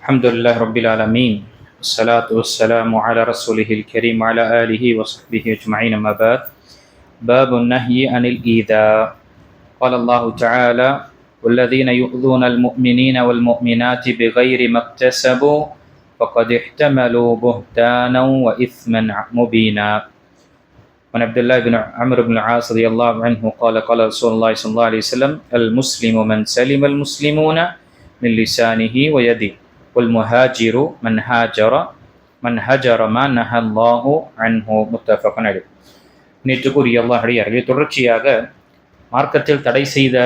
الحمد لله رب العالمين والصلاة والسلام على رسوله الكريم وعلى آله وصحبه أجمعين أما بعد. باب النهي عن الإيذاء. قال الله تعالى والذين يؤذون المؤمنين والمؤمنات بغير ما اكتسبوا فقد احتملوا بهتانا وإثما مبينا. عن عبد الله بن عمرو بن العاص رضي الله عنه قال قال رسول الله صلى الله عليه وسلم المسلم من سلم المسلمون من لسانه ويده. والمهاجر من هاجر من هجر ما نهى الله عنه متفق عليه நேற்று கூறிய அல்லாஹ் அடியார்களே தொடர்ச்சியாக மார்க்கத்தில் தடை செய்த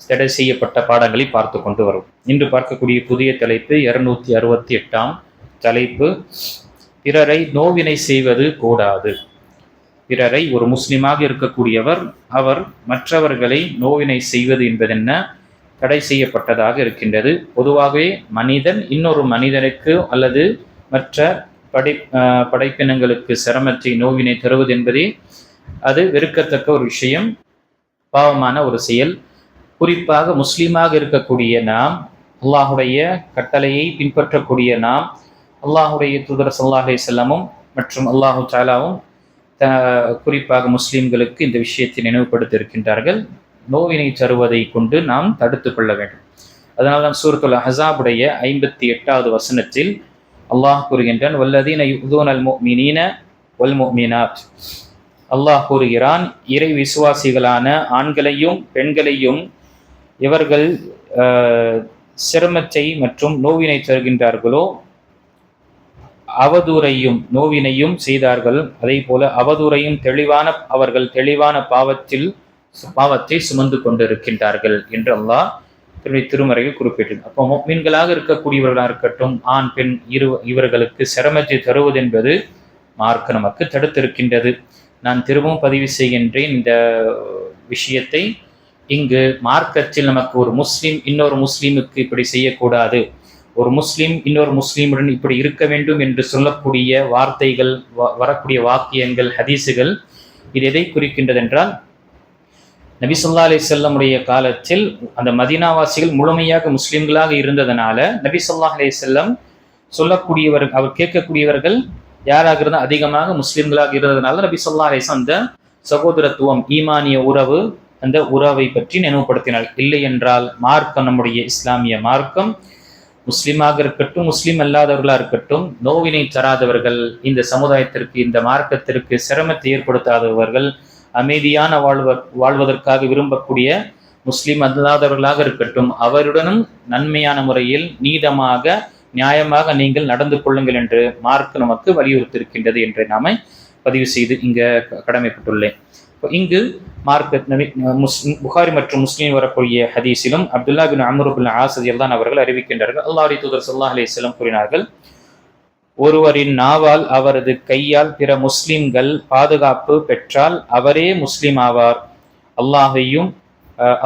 தடை செய்யப்பட்ட பாடங்களை பார்த்து கொண்டு வரும் இன்று பார்க்கக்கூடிய புதிய தலைப்பு இருநூத்தி அறுபத்தி எட்டாம் தலைப்பு பிறரை நோவினை செய்வது கூடாது பிறரை ஒரு முஸ்லிமாக இருக்கக்கூடியவர் அவர் மற்றவர்களை நோவினை செய்வது என்பதென்ன தடை செய்யப்பட்டதாக இருக்கின்றது. பொதுவாகவே மனிதன் இன்னொரு மனிதனுக்கு அல்லது மற்ற படை படைப்பினங்களுக்கு சிரமத்தை நோவினை தருவது என்பதே அது வெறுக்கத்தக்க ஒரு விஷயம் பாவமான ஒரு செயல். குறிப்பாக முஸ்லீமாக இருக்கக்கூடிய நாம் அல்லாஹுடைய கட்டளையை பின்பற்றக்கூடிய நாம் அல்லாஹுடைய தூதர் சல்லாஹை செல்லமும் மற்றும் அல்லாஹு தாலாவும் குறிப்பாக முஸ்லீம்களுக்கு இந்த விஷயத்தை நினைவுபடுத்தி இருக்கின்றார்கள் நோவினை தருவதை கொண்டு நாம் தடுத்து கொள்ள வேண்டும். அதனால் தான் சூரத்துல் ஹசாபுடைய ஐம்பத்தி எட்டாவது வசனத்தில் அல்லாஹ் கூறுகின்றான் வல்லதீன யுதூன் அல் மீனீன வல் மீனாத் அல்லாஹ் கூறுகிறான் இறை விசுவாசிகளான ஆண்களையும் பெண்களையும் இவர்கள் சிரமத்தை மற்றும் நோவினை தருகின்றார்களோ அவதூறையும் நோவினையும் செய்தார்கள். அதே போல அவதூறையும் தெளிவான அவர்கள் தெளிவான பாவத்தில் பாவத்தை சுமந்து கொண்டிருக்கின்றார்கள் என்று அல்லாஹ் திருமறை திருமறையில் குறிப்பிட்டிருந்தார் அப்போ மீன்களாக இருக்கக்கூடியவர்களாக இருக்கட்டும் ஆண் பெண் இரு இவர்களுக்கு சிரமத்தை தருவது என்பது மார்க்க நமக்கு தடுத்திருக்கின்றது. நான் திரும்பவும் பதிவு செய்கின்றேன் இந்த விஷயத்தை. இங்கு மார்க்கத்தில் நமக்கு ஒரு முஸ்லீம் இன்னொரு முஸ்லீமுக்கு இப்படி செய்யக்கூடாது. ஒரு முஸ்லீம் இன்னொரு முஸ்லீமுடன் இப்படி இருக்க வேண்டும் என்று சொல்லக்கூடிய வார்த்தைகள் வரக்கூடிய வாக்கியங்கள் ஹதீஸுகள் இது எதை குறிக்கின்றது என்றால் நபிசல்லா அலி செல்லமுடைய காலத்தில் அந்த மதீனாவாசிகள் முழுமையாக முஸ்லீம்களாக இருந்ததுனால நபி சொல்லா அலி செல்லம் சொல்லக்கூடியவர் அவர் கேட்கக்கூடியவர்கள் யாராக இருந்தால் அதிகமாக முஸ்லீம்களாக இருந்ததுனால நபி சொல்லா அலிஸ் அந்த சகோதரத்துவம் ஈமானிய உறவு அந்த உறவை பற்றி நினைவுபடுத்தினார் இல்லை என்றால் மார்க்கம் நம்முடைய இஸ்லாமிய மார்க்கம் முஸ்லீமாக இருக்கட்டும் முஸ்லீம் அல்லாதவர்களாக இருக்கட்டும் நோவினை தராதவர்கள் இந்த சமுதாயத்திற்கு இந்த மார்க்கத்திற்கு சிரமத்தை ஏற்படுத்தாதவர்கள் அமைதியான வாழ்வ வாழ்வதற்காக விரும்பக்கூடிய முஸ்லீம் அல்லாதவர்களாக இருக்கட்டும் அவருடனும் நன்மையான முறையில் நீதமாக நியாயமாக நீங்கள் நடந்து கொள்ளுங்கள் என்று மார்க் நமக்கு வலியுறுத்தியிருக்கின்றது என்று நாம பதிவு செய்து இங்க கடமைப்பட்டுள்ளேன். இங்கு மார்க் முஸ்லிம் புகாரி மற்றும் முஸ்லீம் வரக்கூடிய ஹதீஸிலும் அப்துல்லா பின் அமருபுல் ஆசதி தான் அவர்கள் அறிவிக்கின்றார்கள். அல்லாஹி தூதர் சல்லாஹ் அலிஸ்லம் கூறினார்கள் ஒருவரின் நாவால் அவரது கையால் பிற முஸ்லிம்கள் பாதுகாப்பு பெற்றால் அவரே முஸ்லிம் ஆவார். அல்லாஹையும்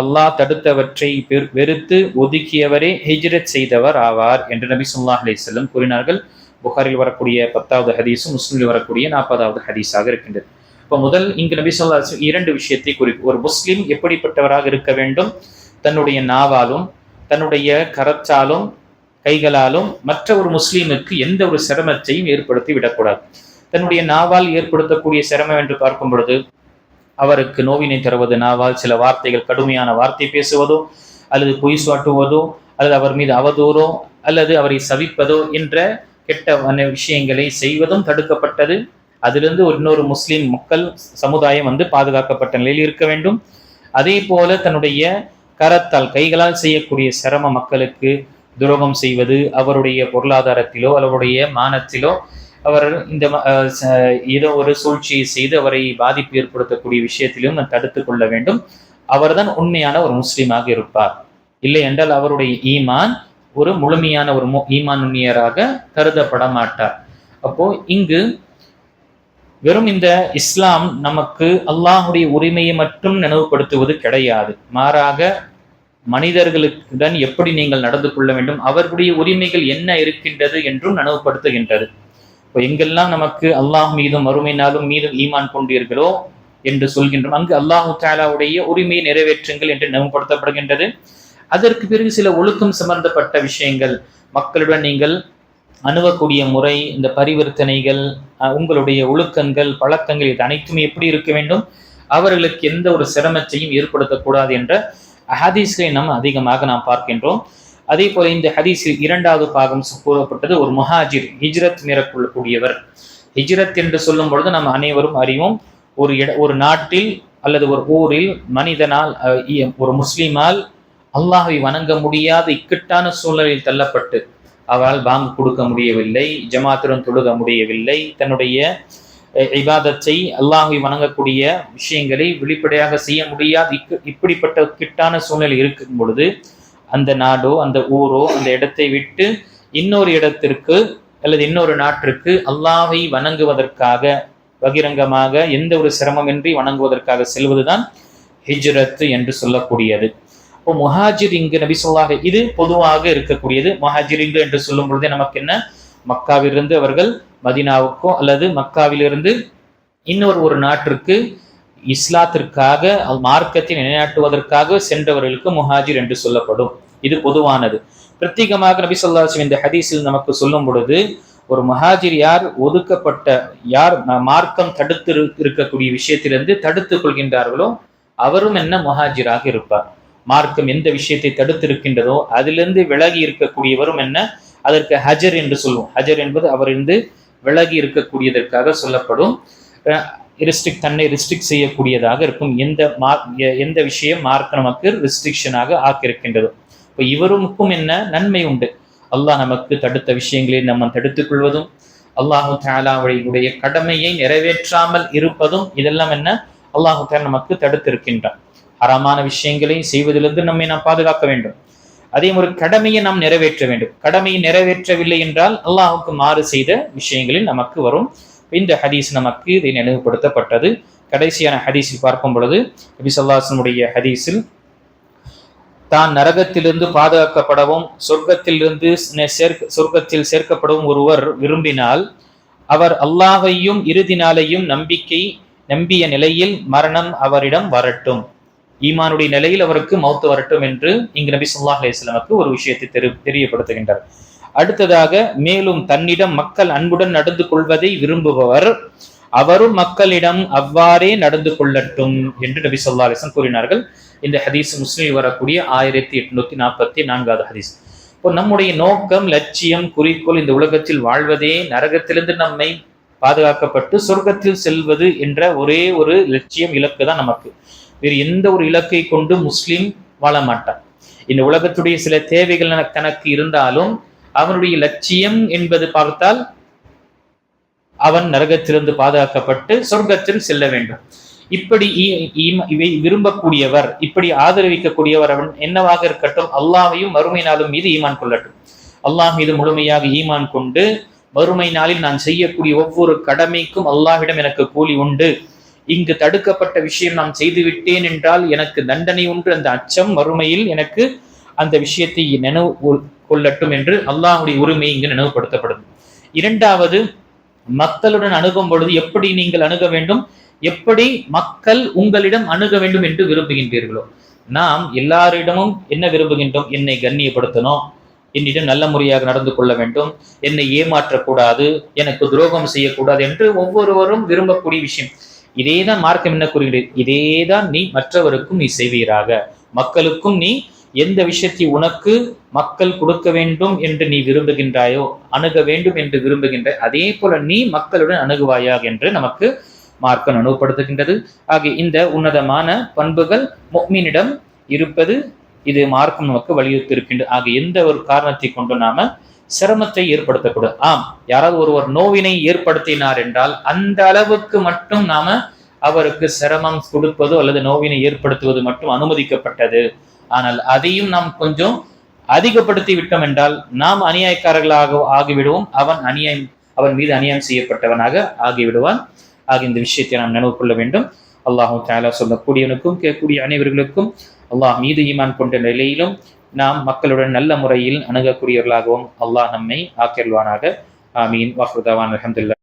அல்லாஹ் தடுத்தவற்றை வெறுத்து ஒதுக்கியவரே ஹிஜ்ரத் செய்தவர் ஆவார் என்று நபி சொல்லாஹ் அலிஸ்லம் கூறினார்கள். புகாரில் வரக்கூடிய பத்தாவது ஹதீஸும் முஸ்லீமில் வரக்கூடிய நாற்பதாவது ஹதீஸாக இருக்கின்றது. இப்போ முதல் இங்கு நபி சொல்லா இரண்டு விஷயத்தை குறிக்கும் ஒரு முஸ்லீம் எப்படிப்பட்டவராக இருக்க வேண்டும்? தன்னுடைய நாவாலும் தன்னுடைய கரச்சாலும் கைகளாலும் மற்ற ஒரு முஸ்லீமுக்கு எந்த ஒரு சிரமத்தையும் ஏற்படுத்தி விடக்கூடாது. தன்னுடைய நாவால் ஏற்படுத்தக்கூடிய சிரமம் என்று பார்க்கும் பொழுது அவருக்கு நோவினை தருவது நாவால் சில வார்த்தைகள் கடுமையான வார்த்தை பேசுவதோ அல்லது பொய் சாட்டுவதோ அல்லது அவர் மீது அவதூறோ அல்லது அவரை சவிப்பதோ என்ற கெட்ட விஷயங்களை செய்வதும் தடுக்கப்பட்டது. அதிலிருந்து இன்னொரு முஸ்லீம் மக்கள் சமுதாயம் வந்து பாதுகாக்கப்பட்ட நிலையில் இருக்க வேண்டும். அதே போல தன்னுடைய கரத்தால் கைகளால் செய்யக்கூடிய சிரம மக்களுக்கு துரோகம் செய்வது அவருடைய பொருளாதாரத்திலோ அவருடைய மானத்திலோ அவர் இந்த ஏதோ ஒரு சூழ்ச்சியை செய்து அவரை பாதிப்பு ஏற்படுத்தக்கூடிய விஷயத்திலும் தடுத்து கொள்ள வேண்டும். அவர்தான் உண்மையான ஒரு முஸ்லீமாக இருப்பார். இல்லை என்றால் அவருடைய ஈமான் ஒரு முழுமையான ஒரு ஈமான் உண்ணியராக கருதப்பட மாட்டார். அப்போ இங்கு வெறும் இந்த இஸ்லாம் நமக்கு அல்லாஹுடைய உரிமையை மட்டும் நினைவுபடுத்துவது கிடையாது. மாறாக மனிதர்களுடன் எப்படி நீங்கள் நடந்து கொள்ள வேண்டும்? அவர்களுடைய உரிமைகள் என்ன இருக்கின்றது என்றும் நனவுப்படுத்துகின்றது இப்போ எங்கெல்லாம் நமக்கு அல்லாஹ் மீதும் மறுமை நாளும் மீதும் ஈமான் கொண்டீர்களோ என்று சொல்கின்றோம் அங்கு அல்லாஹு தாலாவுடைய உரிமையை நிறைவேற்றுங்கள் என்று நினைவுபடுத்தப்படுகின்றது. அதற்கு பிறகு சில ஒழுக்கம் சம்பந்தப்பட்ட விஷயங்கள். மக்களுடன் நீங்கள் அணுகக்கூடிய முறை இந்த பரிவர்த்தனைகள் உங்களுடைய ஒழுக்கங்கள் பழக்கங்கள் இது அனைத்தும் எப்படி இருக்க வேண்டும்? அவர்களுக்கு எந்த ஒரு சிரமத்தையும் ஏற்படுத்தக்கூடாது என்ற ஹதீஸ்களை நாம் அதிகமாக நாம் பார்க்கின்றோம். அதே போல இந்த ஹதீஸில் இரண்டாவது பாகம் கூறப்பட்டது ஒரு முஹாஜிர் ஹிஜ்ரத் மேற்கொள்ளக்கூடியவர் ஹிஜ்ரத் என்று சொல்லும் பொழுது நாம் அனைவரும் அறிவோம் ஒரு இட ஒரு நாட்டில் அல்லது ஒரு ஊரில் மனிதனால் ஒரு முஸ்லீமால் அல்லாஹை வணங்க முடியாத இக்கட்டான சூழலில் தள்ளப்பட்டு அவரால் பாங்கு கொடுக்க முடியவில்லை ஜமாத்துடன் தொழுக முடியவில்லை தன்னுடைய இபாதத்தை அல்லாஹை வணங்கக்கூடிய விஷயங்களை வெளிப்படையாக செய்ய முடியாது. இப்படிப்பட்ட கிட்டான சூழ்நிலை இருக்கும் பொழுது அந்த நாடோ அந்த ஊரோ அந்த இடத்தை விட்டு இன்னொரு இடத்திற்கு அல்லது இன்னொரு நாட்டிற்கு அல்லாஹை வணங்குவதற்காக பகிரங்கமாக எந்த ஒரு சிரமமின்றி வணங்குவதற்காக செல்வதுதான் ஹிஜ்ரத்து என்று சொல்லக்கூடியது. இப்போ முஹாஜிர் இங்கு நபி சொல்லாக இது பொதுவாக இருக்கக்கூடியது. முஹாஜிர் இங்கு என்று சொல்லும் பொழுதே நமக்கு என்ன? மக்காவிலிருந்து அவர்கள் மதினாவுக்கோ அல்லது மக்காவிலிருந்து இன்னொரு ஒரு நாட்டிற்கு இஸ்லாத்திற்காக மார்க்கத்தை நிலைநாட்டுவதற்காக சென்றவர்களுக்கு முஹாஜிர் என்று சொல்லப்படும். இது பொதுவானது. பிரத்யேகமாக நபி சொல்லாஹ் இந்த ஹதீஸில் நமக்கு சொல்லும் பொழுது ஒரு மஹாஜிர் யார் ஒதுக்கப்பட்ட யார் மார்க்கம் தடுத்து இருக்கக்கூடிய விஷயத்திலிருந்து தடுத்து கொள்கின்றார்களோ அவரும் என்ன முஹாஜிராக இருப்பார்? மார்க்கம் எந்த விஷயத்தை தடுத்து இருக்கின்றதோ அதிலிருந்து விலகி இருக்கக்கூடியவரும் என்ன? அதற்கு ஹஜர் என்று சொல்லுவோம் ஹஜர் என்பது அவரிருந்து விலகி இருக்கக்கூடியதற்காக சொல்லப்படும் ரிஸ்ட்ரிக்ட் தன்னை ரிஸ்ட்ரிக்ட் செய்யக்கூடியதாக இருக்கும். எந்த மார்க் எந்த விஷயம் மார்க் நமக்கு ரிஸ்ட்ரிக்ஷனாக ஆக்கியிருக்கின்றது. இப்போ இவருக்கும் என்ன நன்மை உண்டு? அல்லாஹ் நமக்கு தடுத்த விஷயங்களை நம்ம தடுத்துக் கொள்வதும் அல்லாஹு தாலாவுடைய கடமையை நிறைவேற்றாமல் இருப்பதும் இதெல்லாம் என்ன? அல்லாஹு தாலா நமக்கு தடுத்திருக்கின்றான். அறமான விஷயங்களை செய்வதிலிருந்து நம்மை நாம் பாதுகாக்க வேண்டும். அதே ஒரு கடமையை நாம் நிறைவேற்ற வேண்டும். கடமையை நிறைவேற்றவில்லை என்றால் அல்லாஹுக்கு மாறு செய்த விஷயங்களில் நமக்கு வரும். இந்த ஹதீஸ் நமக்கு இதை நினைவுபடுத்தப்பட்டது. கடைசியான ஹதீஸில் பார்க்கும் பொழுது நபி ஸல்லல்லாஹு ஹதீஸில் தான் நரகத்திலிருந்து பாதுகாக்கப்படவும் சொர்க்கத்திலிருந்து சேர்க்க சொர்க்கத்தில் சேர்க்கப்படவும் ஒருவர் விரும்பினால் அவர் அல்லாஹையும் இறுதி நாளையும் நம்பிக்கை நம்பிய நிலையில் மரணம் அவரிடம் வரட்டும். ஈமானுடைய நிலையில் அவருக்கு மௌத்து வரட்டும் என்று இங்கு நபி ஸல்லல்லாஹு அலிஸ்லாமுக்கு ஒரு விஷயத்தை தெரி தெரியப்படுத்துகின்றார். அடுத்ததாக மேலும் தன்னிடம் மக்கள் அன்புடன் நடந்து கொள்வதை விரும்புபவர் அவரும் மக்களிடம் அவ்வாறே நடந்து கொள்ளட்டும் என்று நபி சொல்லா அலைஹி கூறினார்கள். இந்த ஹதீஸ் முஸ்லீம் வரக்கூடிய ஆயிரத்தி எட்நூத்தி நாற்பத்தி நான்காவது ஹதீஸ். இப்போ நம்முடைய நோக்கம் லட்சியம் குறிக்கோள் இந்த உலகத்தில் வாழ்வதே நரகத்திலிருந்து நம்மை பாதுகாக்கப்பட்டு சொர்க்கத்தில் செல்வது என்ற ஒரே ஒரு லட்சியம் இலக்கு தான் நமக்கு. வேறு எந்த ஒரு இலக்கை கொண்டு முஸ்லீம் வாழ மாட்டான். இந்த உலகத்துடைய சில தேவைகள் தனக்கு இருந்தாலும் அவனுடைய லட்சியம் என்பது பார்த்தால் அவன் நரகத்திலிருந்து பாதுகாக்கப்பட்டு சொர்க்கத்தில் செல்ல வேண்டும். இப்படி இவை விரும்பக்கூடியவர் இப்படி ஆதரவிக்கக்கூடியவர் அவன் என்னவாக இருக்கட்டும் அல்லாவையும் மறுமை நாளும் மீது ஈமான் கொள்ளட்டும். அல்லாஹ் மீது முழுமையாக ஈமான் கொண்டு மறுமை நாளில் நான் செய்யக்கூடிய ஒவ்வொரு கடமைக்கும் அல்லாஹ்விடம் எனக்கு கூலி உண்டு. இங்கு தடுக்கப்பட்ட விஷயம் நான் செய்துவிட்டேன் என்றால் எனக்கு தண்டனை உண்டு அந்த அச்சம் மறுமையில் எனக்கு அந்த விஷயத்தை நினைவு கொள்- கொள்ளட்டும் என்று அல்லாஹுடைய உரிமை இங்கு நினைவுபடுத்தப்படும் இரண்டாவது மக்களுடன் அணுகும் பொழுது எப்படி நீங்கள் அணுக வேண்டும்? எப்படி மக்கள் உங்களிடம் அணுக வேண்டும் என்று விரும்புகின்றீர்களோ? நாம் எல்லாரிடமும் என்ன விரும்புகின்றோம்? என்னை கண்ணியப்படுத்தணும். என்னிடம் நல்ல முறையாக நடந்து கொள்ள வேண்டும். என்னை ஏமாற்றக்கூடாது. எனக்கு துரோகம் செய்யக்கூடாது என்று ஒவ்வொருவரும் விரும்பக்கூடிய விஷயம். இதேதான் மார்க்கம் என்ன கூறுகிறது? இதேதான் நீ மற்றவருக்கும் நீ செய்வீராக. மக்களுக்கும் நீ எந்த விஷயத்தை உனக்கு மக்கள் கொடுக்க வேண்டும் என்று நீ விரும்புகின்றாயோ அணுக வேண்டும் என்று விரும்புகின்ற அதே போல நீ மக்களுடன் அணுகுவாயாக என்று நமக்கு மார்க்கம் அனுபவப்படுத்துகின்றது. ஆகிய இந்த உன்னதமான பண்புகள் மொக்மீனிடம் இருப்பது இது மார்க்கம் நமக்கு வலியுறுத்தி இருக்கின்ற ஆகிய எந்த ஒரு காரணத்தை கொண்டு நாம சிரமத்தை ஏற்படுத்தக்கூடாது. ஆம் யாராவது ஒருவர் நோவினை ஏற்படுத்தினார் என்றால் அந்த அளவுக்கு மட்டும் நாம அவருக்கு சிரமம் கொடுப்பது அல்லது நோவினை ஏற்படுத்துவது மட்டும் அனுமதிக்கப்பட்டது. ஆனால் அதையும் நாம் கொஞ்சம் அதிகப்படுத்தி விட்டோம் என்றால் நாம் அநியாயக்காரர்களாக ஆகிவிடுவோம். அவன் அநியாயம் அவன் மீது அநியாயம் செய்யப்பட்டவனாக ஆகிவிடுவான். ஆக இந்த விஷயத்தை நாம் நினைவு கொள்ள வேண்டும். அல்லாஹும் தாலா சொல்லக்கூடியவனுக்கும் கேட்கக்கூடிய அனைவர்களுக்கும் அல்லாஹ் மீது ஈமான் கொண்ட நிலையிலும் நாம் மக்களுடன் நல்ல முறையில் அணுகக்கூடியவர்களாகவும் அல்லாஹ் நம்மை ஆக்கியல்வானாக ஆமீன். வாஹுதாவான் அலமதுல்லா